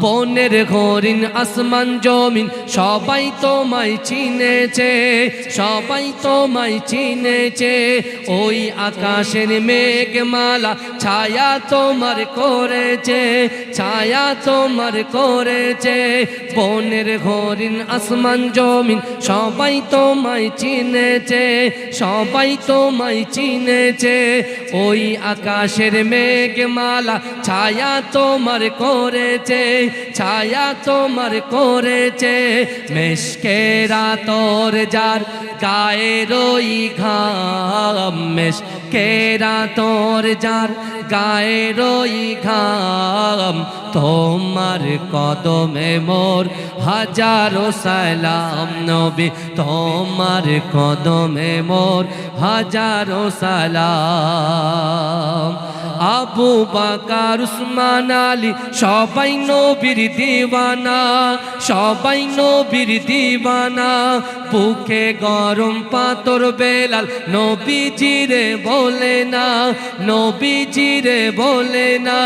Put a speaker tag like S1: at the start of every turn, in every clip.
S1: বনের হরিণ আসমান, জমিন, সবাই তোমায় চিনেছে, সবাই তোমায় চিনেছে। ওই আকাশের মেঘমালা ছায়া তোমার করেছে, ছায়া তোমার করেছে। বনের হরিণ আসমান, জমিন, সবাই তোমায় চিনেছে, সবাই তোমায় চিনেছে। ওই আকাশের মেঘমালা ছায়া তোমার করেছে ছায়া তোমার করেছে মেশকেরা তোর যার গায়ের ওই ঘাম মেশকেরা তোর যার গায়ের ওই ঘাম, তোমার কদমে মোর হাজারো সালাম নবী, তোমার কদমে মোর হাজারো সালাম। আবু বাকার, উসমান আলী, সবাই নবীর দিওয়ানা, সবাই নবীর দিওয়ানা। বুকে গরম পাতর বেলাল নবীজিরে বলে না নবীজিরে বলে না।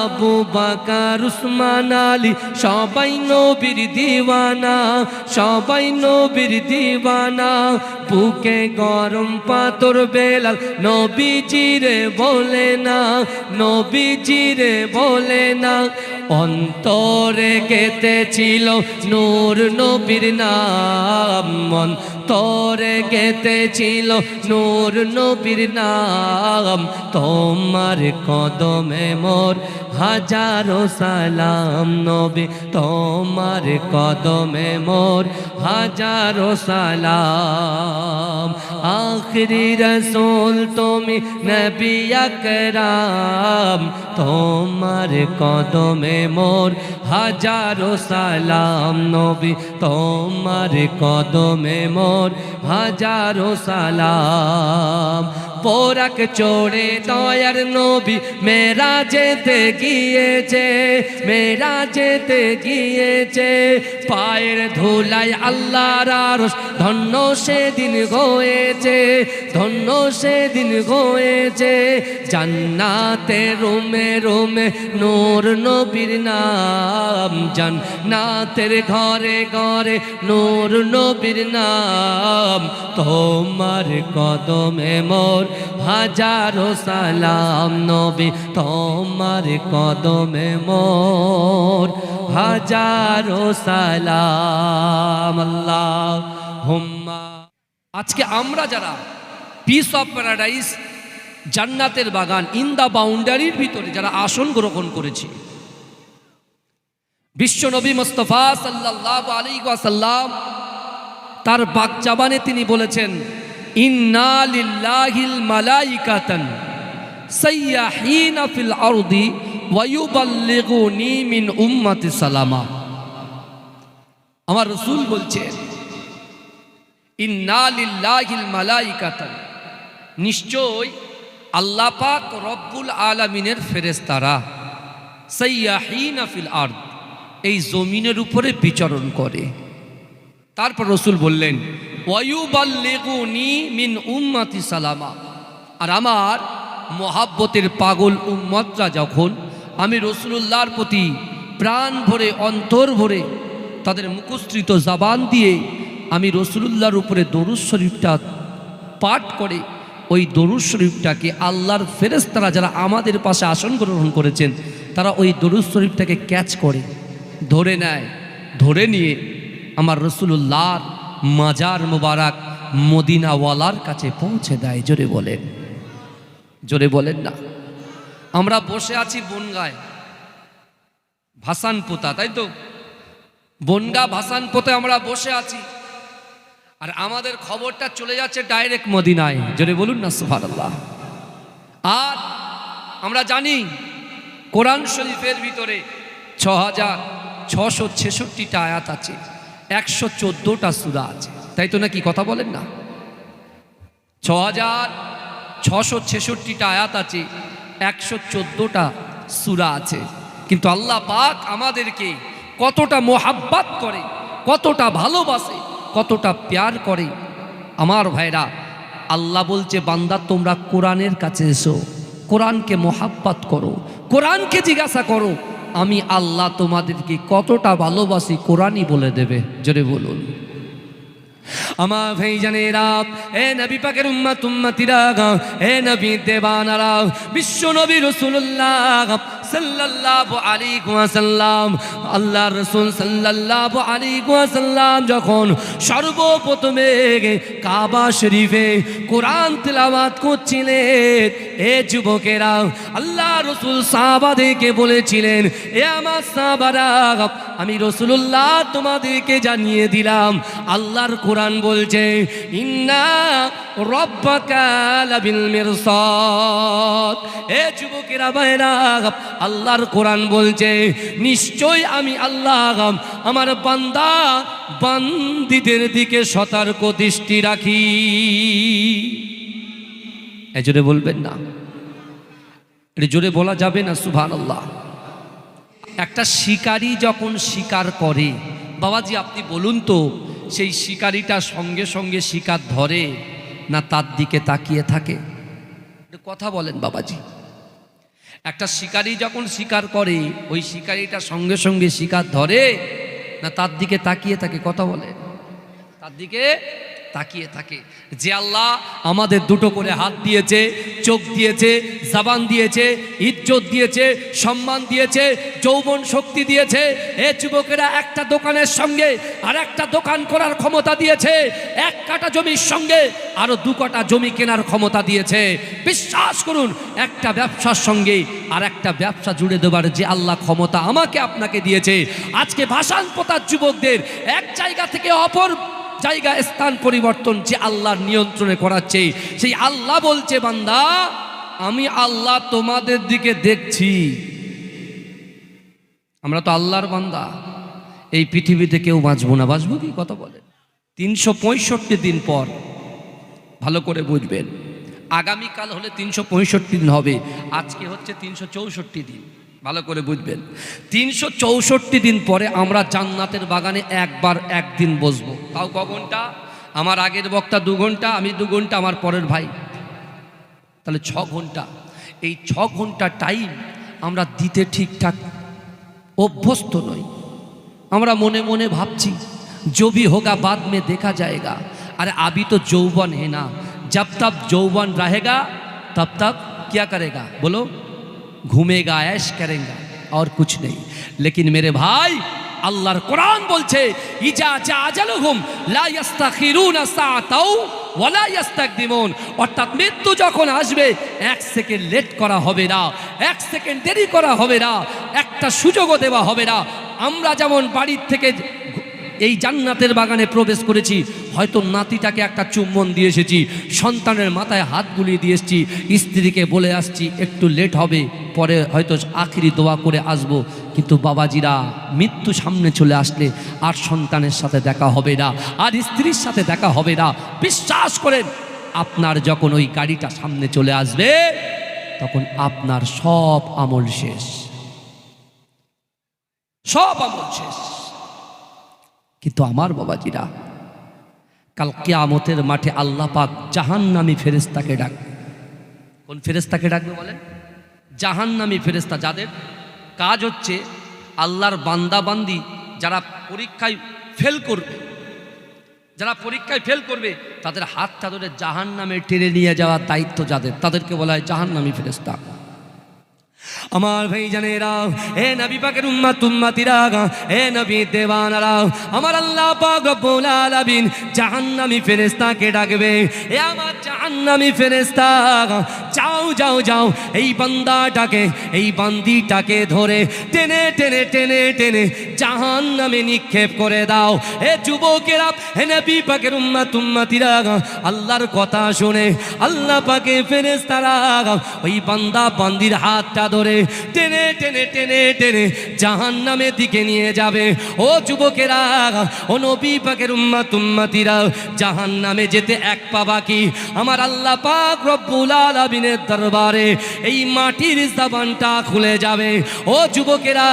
S1: আবু বাকার, উসমান আলী, সবাই নবীর দিওয়ানা, সবাই নবীর দিওয়ানা। বুকে গরম পাতর বেলাল নবীজিরে বলে না। নবীজিরে বলে না অন্তরে গেতেছিল নূর নবীর নাম। অন্তরে গেতেছিল নূর নবীর নাম। তোমার কদমে মোর হাজারো সালাম নবী। তোমার কদমে মোর হাজারো সালাম। আখরি রসুল তুমি নবী আকরাম। তোমার কদমে মোর হাজারো সালাম নবী। তোমার কদমে মোর হাজারো সালাম পোরাক চোড়ে দয়ার নবী, মেরা যেতে গিয়েছে, মেরা যেতে গিয়েছে। পায়ের ধুলাই আল্লাহর আরশ, ধন্য সেদিন হয়েছে, ধন্য সেদিন হয়েছে। জান্নাতে রুমে রুমে নূর নবীর নাম, জান্নাতের ঘরে ঘরে নূর নবীর নাম। তোমার কদমে মোর হাজারো সালাম নবী, তোমার কদমে মোর। হাজারো সালাম আল্লাহ হুম্মা আজকে আমরা যারা পিস অফ প্যারাডাইস জান্নাতের বাগান ইন দা বাউন্ডারির ভিতরে যারা আসন গ্রহণ করেছি, বিশ্ব নবী মোস্তফা সাল্লাহ আলী ওয়াসাল্লাম, তার বাকজাবানে তিনি বলেছেন ইন্না লিল্লাহিল মালাইকাতান সাইয়াহিনা ফিল আরদি ওয়ায়ুবাল্লিগুনি মিন উম্মতি সালামা। আমার রসুল বলছেন ইন্না লিল্লাহিল মালাইকাতান, নিশ্চয় আল্লাহ পাক রব্বুল আলামিনের ফেরেশতারা সাইয়াহিনা ফিল আরদ, এই জমিনের উপরে বিচরণ করে। তারপর রসুল বললেন মিন উম্মাতি সালামা। আর আমার মহাব্বতের পাগল উম্মতরা যখন আমি রসুল্লাহর প্রতি প্রাণ ভরে, অন্তর ভরে তাদের মুখশ্রিত জাবান দিয়ে আমি রসুলুল্লাহর উপরে দরুদ শরীফটা পাঠ করে, ওই দরুদ শরীফটাকে আল্লাহর ফেরেস্তারা যারা আমাদের পাশে আসন গ্রহণ করেছেন, তারা ওই দরুদ শরীফটাকে ক্যাচ করে, ধরে নেয়, ধরে নিয়ে আমার রসুল্লাহর মাজার মোবারক মদিনাওয়ালার কাছে পৌঁছে দেয়। জোরে বলেন। জোরে বলেন না। আমরা বসে আছি বনগায়। ভাসান পোতা তাই তো? বনগা ভাসান পোতে আমরা বসে আছি। আর আমাদের খবরটা চলে যাচ্ছে ডাইরেক্ট মদিনায়। জোরে বলুন না সুভার আর আমরা জানি, কোরআন শরীফের ভিতরে ছ হাজার ছশো ছেষট্টিটা আয়াত আছে। একশো চোদ্দোটা সুরা আছে। তাই তো নাকি কথা বলেন না? ছ হাজার ছশো ছেষট্টিটা আয়াত আছে, একশো চোদ্দোটা সুরা আছে। কিন্তু আল্লাহ পাক আমাদেরকে কতটা মোহাব্বাত করে, কতটা ভালোবাসে, কতটা প্যার করে। আমার ভাইরা, আল্লাহ বলছে, বান্দা, তোমরা কোরআনের কাছে এসো, কোরআনকে মোহাব্বাত করো, কোরআনকে জিজ্ঞাসা করো আমি আল্লাহ তোমাদেরকে কতটা ভালোবাসি কোরআনই বলে দেবে। জোরে বলুন। আমার ভাই জানেরা এ নবী পাকের উম্মাত, উম্মাতিরা এ নবী দেবানারা, বিশ্ব নবী রাসূলুল্লাহ সাল্লাল্লাহু আলাইহি ওয়াসাল্লাম, আল্লাহর রাসূল সাল্লাল্লাহু আলাইহি ওয়াসাল্লাম যখন সর্বপ্রথমে কাবা শরীফে কোরআন তেলাওয়াত করছিলেন, এ যুবকেরা আল্লাহ রসুল সাহাবাদেরকে বলেছিলেন, এ আমার সাহাবারা, আমি রসুল্লাহ তোমাদেরকে জানিয়ে দিলাম, আল্লাহর বলছে, ইন্না মিরসাদ। এ যুবকেরা আল্লাহর কোরআন বলছে নিশ্চয় আমি আল্লাহ, আমার বান্দা বান্দিদের দিকে সতর্ক দৃষ্টি রাখি। এ জোরে বলবেন না। এটা জোরে বলা যাবে না সুভান আল্লাহ একটা শিকারী যখন শিকার করে, বাবাজি আপনি বলুন তো সেই শিকারিটা সঙ্গে সঙ্গে শিকার ধরে না তার দিকে তাকিয়ে থাকে। কথা বলেন বাবাজি। একটা শিকারি যখন শিকার করে, ওই শিকারিটা সঙ্গে সঙ্গে শিকার ধরে না তার দিকে তাকিয়ে থাকে, কথা বলে তার দিকে তাকিয়ে থাকে। যে আল্লাহ আমাদের দুটো করে হাত দিয়েছে, চোখ দিয়েছে, জাবান দিয়েছে, ইজ্জত দিয়েছে, সম্মান দিয়েছে, যৌবন শক্তি দিয়েছে। এ যুবকেরা একটা দোকানের সঙ্গে আর একটা দোকান করার ক্ষমতা দিয়েছে। এক কাটা জমির সঙ্গে আরও দু কাটা জমি কেনার ক্ষমতা দিয়েছে। বিশ্বাস করুন, একটা ব্যবসার সঙ্গে আর একটা ব্যবসা জুড়ে দেবার যে আল্লাহ ক্ষমতা আমাকে আপনাকে দিয়েছে। আজকে ভাষান পোতার যুবকদের এক জায়গা থেকে অপর জায়গা, স্থান পরিবর্তন যে আল্লাহর নিয়ন্ত্রণে করাচ্ছে সেই আল্লাহ বলছে, বান্দা, আমি আল্লাহ তোমাদের দিকে দেখছি। আমরা তো আল্লাহর বান্দা। এই পৃথিবীতে কেউ বাঁচবো না। বাঁচবো কি? কথা বলে তিনশো পঁয়ষট্টি দিন পর ভালো করে বুঝবেন। আগামীকাল হলে তিনশো পঁয়ষট্টি দিন হবে। আজকে হচ্ছে তিনশো চৌষট্টি দিন। ভালো করে বুঝবেন। তিনশো চৌষট্টি দিন পরে আমরা জান্নাতের বাগানে একবার একদিন বসবো। তাও ক ঘণ্টা? আমার আগের বক্তা দু ঘণ্টা, আমি দু ঘণ্টা, আমার পরের ভাই। তাহলে ছ ঘণ্টা। এই ছ ঘণ্টা টাইম আমরা দিতে ঠিকঠাক অভ্যস্ত নই। আমরা মনে মনে ভাবছি জবি হোগা বাদ মে দেখা যায়গা। আরে আবি তো যৌবন হে না। যাব তব যৌবন রাহেগা, তব তব কিয়া করেগা? বলো। घूमेगा ऐश करेगा और कुछ नहीं लेकिन मेरे भाई আল্লাহর কোরআন বলছে ইজা যা আজালুহুম লা ইস্তাখিরুনা সাআতাও ওয়ালা ইস্তাকদিমুন অর্থাৎ মৃত্যু যখন আসবে এক সেকেন্ড লেট করা হবে না এক সেকেন্ড দেরি করা হবে না একটা সুযোগও দেওয়া হবে না আমরা যেমন বাড়ির থেকে এই জান্নাতের বাগানে প্রবেশ করেছি। হয়তো নাতিটাকে একটা চুম্বন দিয়ে এসেছি। সন্তানের মাথায় হাত বুলিয়ে দিয়ে এসেছি। স্ত্রীকে বলে আসছি, একটু লেট হবে, পরে হয়তো আখিরি দোয়া করে আসব। কিন্তু বাবাজিরা মৃত্যু সামনে চলে আসলে, আর সন্তানের সাথে দেখা হবে না, আর স্ত্রীর সাথে দেখা হবে না। বিশ্বাস করেন, আপনার যখন ওই গাড়িটা সামনে চলে আসবে, তখন আপনার সব আমল শেষ। সব আমল শেষ। কিন্তু আমার বাবাজিরা, কাল কেয়ামতের মাঠে আল্লাহ পাক জাহান্নামী ফেরেস্তাকে ডাক। কোন ফেরেস্তাকে ডাকবে বলেন? জাহান্নামী ফেরেস্তা যাদের? কাজ হচ্ছে আল্লাহর বান্দাবান্দি যারা পরীক্ষায় ফেল করবে, যারা পরীক্ষায় ফেল করবে, তাদের হাতটা ধরে জাহান নামে টেনে নিয়ে যাওয়ার দায়িত্ব যাদের, তাদেরকে বলা হয় জাহান্নামী ফেরেস্তা আমার ভাই জানেরা এ নবী পাকের উম্মাত, উম্মাতিরা এ নবী দেওয়ানারা, আমার আল্লাহ পাক রব্বুল আলামিন জাহান্নামী ফেরেশতাকে ডাকবে। এ আমার জাহান্নামী ফেরেশতা যাও যাও যাও, এই বান্দাটাকে, এই বান্দিটাকে ধরে টেনে টেনে টেনে টেনে জাহান্নামে নিক্ষেপ করে দাও। এ যুবকেরা, হে নবী পাকের উম্মাত, উম্মাতিরা আল্লাহর কথা শুনে আল্লাহ পাকে ফেরেশতারা ওই বান্দা বান্দির হাতটা ধরে টেনে টেনে টেনে টেনে জাহান নামের দিকে নিয়ে যাবে। ও যুবকেরা, ও নবী পাকের উম্মা তুম্মাতিরা জাহান নামে যেতে এক পা বাকি। আমার আল্লাহ পাক রব্বুল আলামিনের দরবারে এই মাটির জবানটা খুলে যাবে। ও যুবকেরা,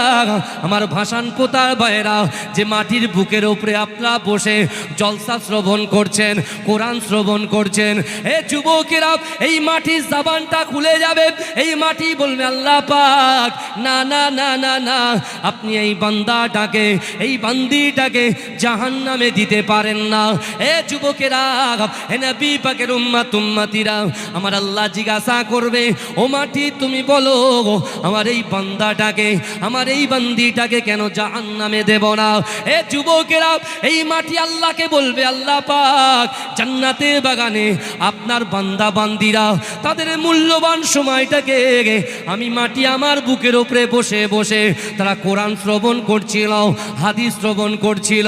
S1: আমার ভাষান পোতার বাইরা যে মাটির বুকের উপরে আপনারা বসে জলসা শ্রবণ করছেন, কোরআন শ্রবণ করছেন এ যুবকেরা, এই মাটির জবানটা খুলে যাবে। এই মাটি বলবে, আল্লাহ পাক। না না না না না। আপনি এই বান্দাটাকে, এই বান্দিটাকে জাহান নামে দিতে পারেন না। এ যুবকেরা, এ নবী পাকের উম্মা তুম্মাতিরা আমার আল্লাহ জিজ্ঞাসা করবে, ও মাটি, তুমি বলো, আমার এই বান্দাটাকে, আমার এই বান্দিটাকে কেন জাহান নামে দেব না? এ যুবকেরা, এই মাটি আল্লাহকে বলবে, আল্লাহ পাক জান্নাতের বাগানে আপনার বান্দা বান্দিরা তাদের মূল্যবান সময়টাকে, আমি মাটি আমার বুকের উপরে বসে বসে তারা কোরআন শ্রবণ করছিল, হাদিস শ্রবণ করছিল।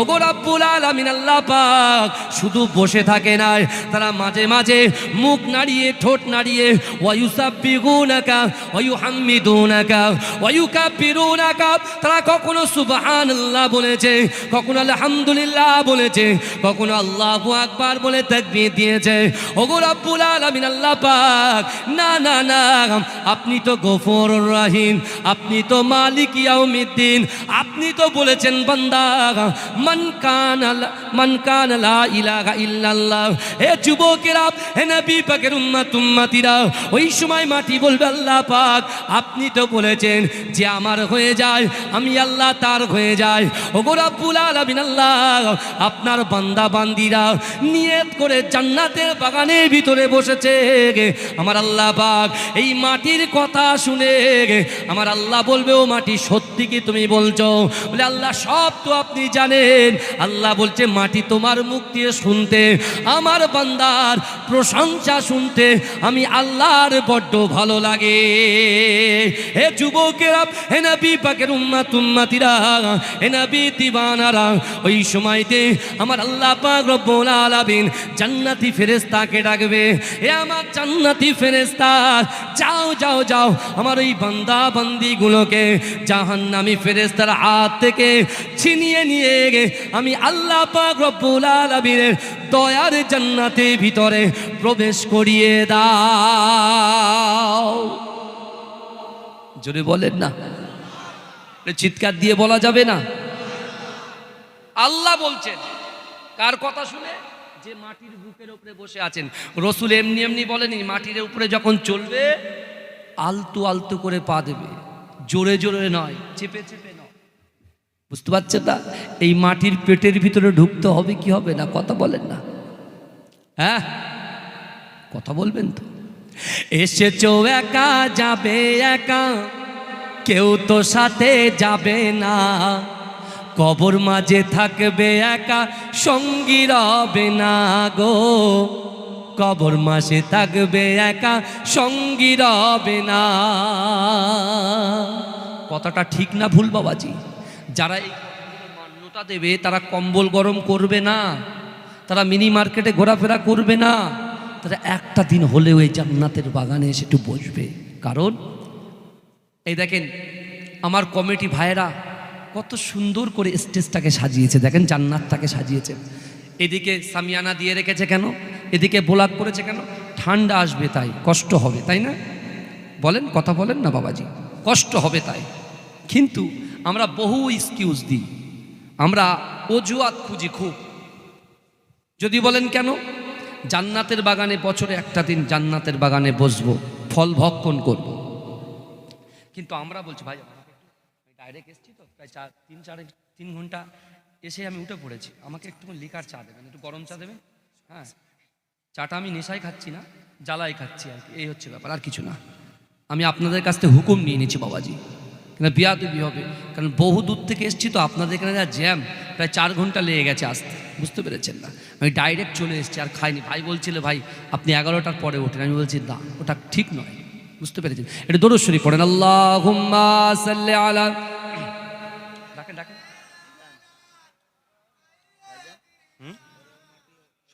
S1: ওগো রাব্বুল আলামিন, আল্লাহ পাক শুধু বসে থাকে নাই তারা মাঝে মাঝে মুখ নাড়িয়ে, ঠোঁট নাড়িয়ে ওয়ায়ুসাব্বিগুনাকা ওয়ায়ুহাম্মিদুনাকা, ওয়ায়ুকাব্বিরুনাকা, তারা কখনো সুবহানাল্লাহ বলেছে, কখনো আলহামদুলিল্লাহ বলেছে, কখনো আল্লাহু আকবার বলে তাকবীর দিয়েছে। ওগো রাব্বুল আলামিন, আল্লাহ পাক, না না না, আপনি তো গফুর রাহিম, আপনি তো মালিক ইয়াউমিদ্দিন, আপনি তো বলেছেন বান্দা, মান কানা মান কানা লা ইলাহা ইল্লাল্লাহ। হে যুবকেরা, হে নবী পাকের উম্মত, উম্মতিরা, ওই সময় মাটি বলবে আল্লাহ পাক, আপনি তো বলেছেন যে আমার হয়ে যায়, আমি আল্লাহ তার হয়ে যায় ওগো রাব্বুল আলামিন আল্লাহ, আপনার বান্দা বান্দিরা নিয়ত করে জান্নাতের বাগানের ভিতরে বসেছে আমার আল্লাহ পাক, এই মাটির কথা শুনে আমার আল্লাহ বলবে, ও মাটি, সত্যি কি তুমি বলছো? বলে, আল্লাহ, সব তো আপনি জানেন। আল্লাহ বলছে, মাটি তোমার মুখ দিয়ে শুনতে, আমার বান্দার প্রশংসা শুনতে, আমি আল্লাহর বড্ড ভালো লাগে। হে যুবকেরা, হে নবী পাকের উম্মা তুম্মাতিরা হে নবী দিবানারা, ওই সময়তে আমার আল্লাহ পাক রব্বুল আলামিন জান্নাতি ফেরেশতাকে ডাকবে। এ আমার জান্নাতি ফেরেশতা, যাও যাও যাও আমার ওই বান্দা বান্দিগুলোকে জাহান্নামী ফেরেশতার হাত থেকে ছিনিয়ে নিয়ে গে আমি আল্লাহ পাক রব্বুল দয়ার জান্নাতে ভিতরে প্রবেশ করিয়ে দাও। জোরে বলেন না। চিৎকার দিয়ে বলা যাবে না। আল্লাহ বলছেন, কার কথা শুনে? যে মাটির বুকের উপরে বসে আছেন। রসুল এমনি এমনি বলেনি, মাটির উপরে যখন চলবে আলতু আলতু করে পা দেবে। জোরে জোরে নয়, চেপে চেপে নয়। বুঝতে পারছেন না? এই মাটির পেটের ভিতরে ঢুকতে হবে কি হবে না? কথা বলেন না। হ্যাঁ? কথা বলবেন তো। এসেছ একা, যাবে একা। কেউ তো সাথে যাবে না। কবর মাঝে থাকবে একা, সঙ্গী রবে না গো। কবর মাসে থাকবে একা, সঙ্গী রবে না। কথাটা ঠিক না ভুল, বাবাজি? যারা এই মান্যতা দেবে, তারা কম্বল গরম করবে না। তারা মিনি মার্কেটে ঘোরাফেরা করবে না। তারা একটা দিন হলেও এই জান্নাতের বাগানে এসে একটু বসবে। কারণ, এই দেখেন, আমার কমিটি ভাইয়েরা কত সুন্দর করে স্টেজটাকে সাজিয়েছে। দেখেন, জান্নাতটাকে সাজিয়েছে। এদিকে সামিয়ানা দিয়ে রেখেছে কেন? এদিকে বোলাক করেছে কেন? ঠান্ডা আসবে তাই, কষ্ট হবে, তাই না? বলেন, কথা বলেন না বাবাজি, কষ্ট হবে তাই। কিন্তু আমরা বহু এক্সকিউজ দিই, আমরা অজুয়াত খুঁজি খুব। যদি বলেন কেন? জান্নাতের বাগানে বছরে একটা দিন জান্নাতের বাগানে বসবো, ফল ভক্ষণ করব। কিন্তু আমরা বলছি, ভাই ডাইরেক্ট এসছি তো, প্রায় চার, তিন চার, তিন ঘণ্টা এসে আমি উঠে পড়েছি। আমাকে একটু লিকার চা দেবেন, একটু গরম চা দেবেন? হ্যাঁ চাটা আমি নেশায় খাচ্ছি না জ্বালাই খাচ্ছি আর কি। এই হচ্ছে ব্যাপার, আর কিছু না। আমি আপনাদের কাছ থেকে হুকুম নিয়ে নিচ্ছি বাবাজি। কেন বিয়া দেবি হবে। কারণ বহু দূর থেকে এসছি তো, আপনাদের এখানে যা জ্যাম, প্রায় চার ঘণ্টা লেগে গেছে আসতে। বুঝতে পেরেছেন না? আমি ডাইরেক্ট চলে এসেছি আর খাইনি। ভাই বলছিল, ভাই, আপনি এগারোটার পরে ওঠেন। আমি বলছি, না, ওটা ঠিক নয়। বুঝতে পেরেছেন? এটা দরশ্বরী পড়েন। আল্লাহ আলা?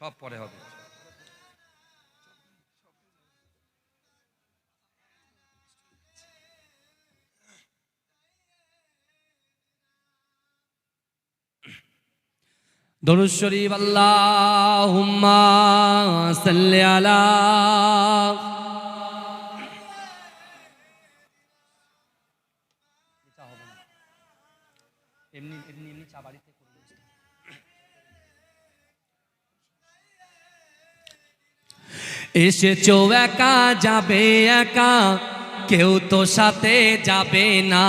S1: সব পরে হবে। দরুদ শরীফ আল্লাহুম্মা সাল্লি এসেছ একা যাবে একা কেউ তো সাথে যাবে না।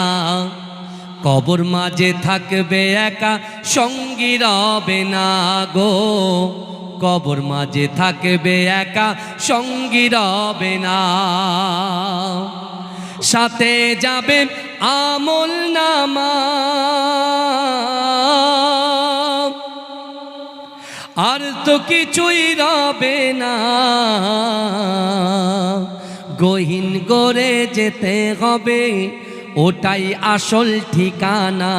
S1: কবর মাঝে থাকবে একা, সঙ্গী রবে না গো। কবর মাঝে থাকবে একা, সঙ্গী রবে না। সাথে যাবে আমল নামা। আর তো কিছুই রবে না। গহীন করে যেতে হবে ওটাই আসল ঠিকানা।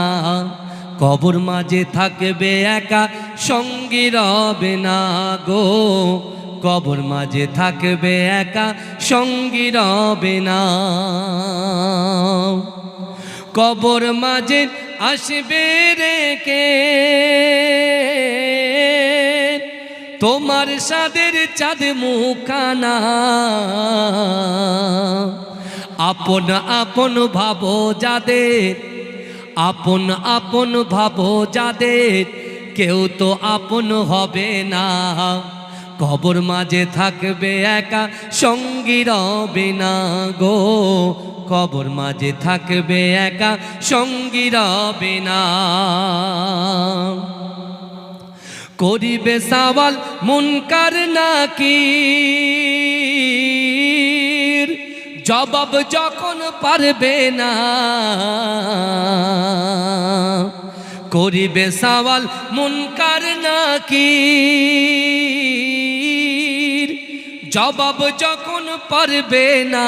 S1: কবর মাঝে থাকবে একা, সঙ্গী রবে না গো। কবর মাঝে থাকবে একা, সঙ্গী রবে না। কবর মাঝে আসবে রেখে। তোমার সাদের চাঁদ মুখানা। আপন আপন ভাবো যাদের, আপন আপন ভাবো যাদের, কেউ তো আপন হবে না। কবর মাঝে থাকবে একা, সঙ্গী রবে না গো। কবর মাঝে থাকবে একা, সঙ্গী রবে না। করিবে সওয়াল মুনকার নাকি? জবাব যখন পারবে না, করিবে সওয়াল মুনকার নাকি জবাব যখন পারবে না,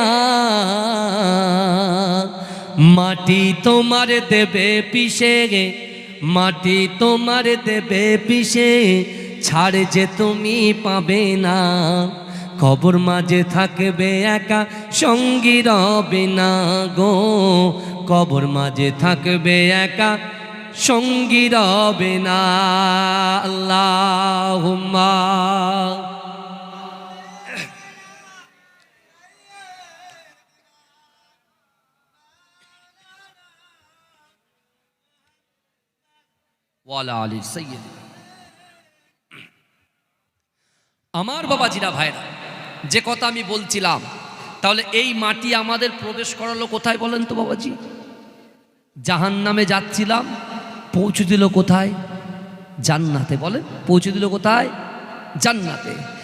S1: মাটি তোমার দেবে গে মাটি তোমার দেবে পিসে ছাড় যে তুমি পাবে না। কবর মাঝে থাকবে একা সঙ্গী রবে না গো। কবর মাঝে থাকবে একা সঙ্গী রবে না। আল্লাহ ওয়ালা আলী সৈয়দ আমার বাবাজিরা ভাইরা যে কথা আমি বলছিলাম, তাহলে এই মাটি আমাদের প্রবেশ করালো কোথায় বলেন তো বাবাজি? জাহান নামে যাচ্ছিলাম, পৌঁছে দিল কোথায়? জান্নাতে বলেন, পৌঁছে দিল কোথায়? জান্নাতে।